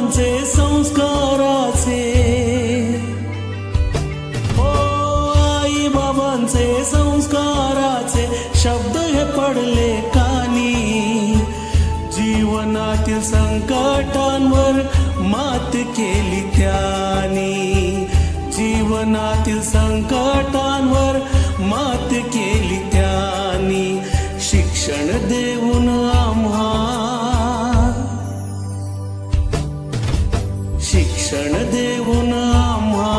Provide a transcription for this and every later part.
बाबांचे संस्काराचे. हो आई बाबांचे संस्काराचे. शब्द हे पडले कानी. जीवनातील संकटांवर मात केली त्यानी. जीवनातील संकटांवर मात केली त्यानी. शिक्षण दे शिक्षण देऊन आम्हा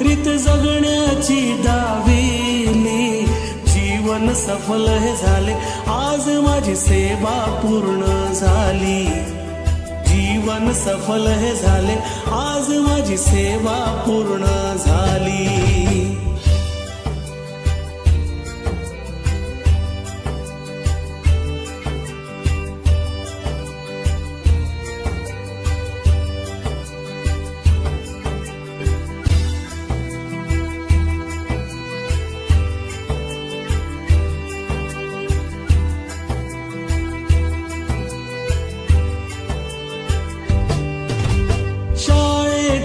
रीत जगण्याची दाविली जीवन सफल हे झाले आज माझी सेवा पूर्ण झाली. जीवन सफल हे झाले आज माझी सेवा पूर्ण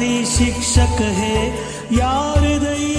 शिक्षक हे या हृदयी